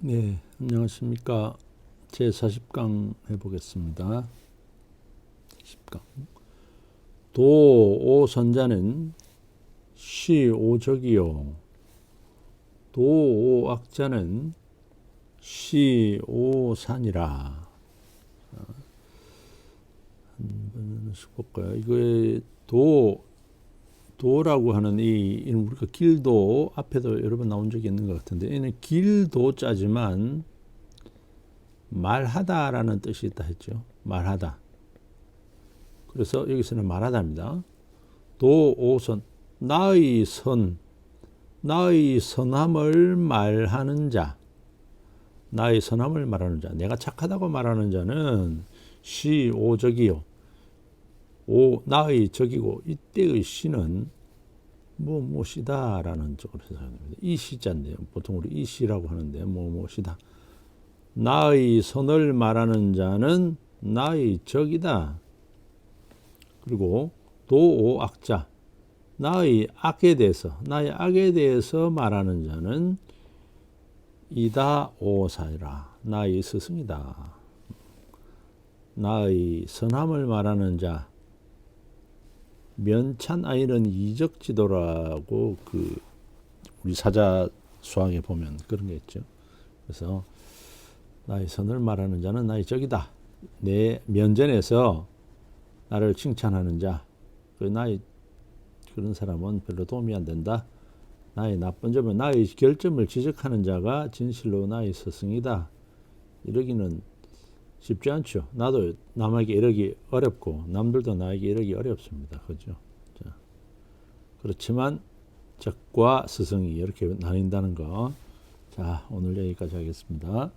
네, 안녕하십니까. 제 40강 해보겠습니다. 10강. 도오선자는 시오적이요. 도오악자는 시오산이라. 한번 볼까요? 이거에 도, 도라고 하는 이, 이 우리가 길도 앞에도 여러 번 나온 적이 있는 것 같은데 얘는 길도자지만 말하다라는 뜻이 있다 했죠. 말하다. 그래서 여기서는 말하다입니다. 도오선 나의 선 나의 선함을 말하는 자 나의 선함을 말하는 자 내가 착하다고 말하는 자는 시오적이요 오 나의 적이고 이때의 시는 뭐 무엇이다라는 쪽으로 해석합니다. 이 시자인데요. 보통 우리 이 시라고 하는데 뭐 무엇이다. 나의 선을 말하는 자는 나의 적이다. 그리고 도오 악자 나의 악에 대해서 나의 악에 대해서 말하는 자는 이다 오사이라 나의 스승이다. 나의 선함을 말하는 자 면찬 아이는 이적 지도라고 그 우리 사자 수학에 보면 그런 게 있죠. 그래서 나의 선을 말하는 자는 나의 적이다. 내 면전에서 나를 칭찬하는 자, 그 나의 그런 사람은 별로 도움이 안 된다. 나의 나쁜 점은 나의 결점을 지적하는 자가 진실로 나의 스승이다. 이러기는 쉽지 않죠. 나도 남에게 이러기 어렵고 남들도 나에게 이러기 어렵습니다. 그죠? 자, 그렇지만 적과 스승이 이렇게 나뉜다는 거. 자, 오늘 여기까지 하겠습니다.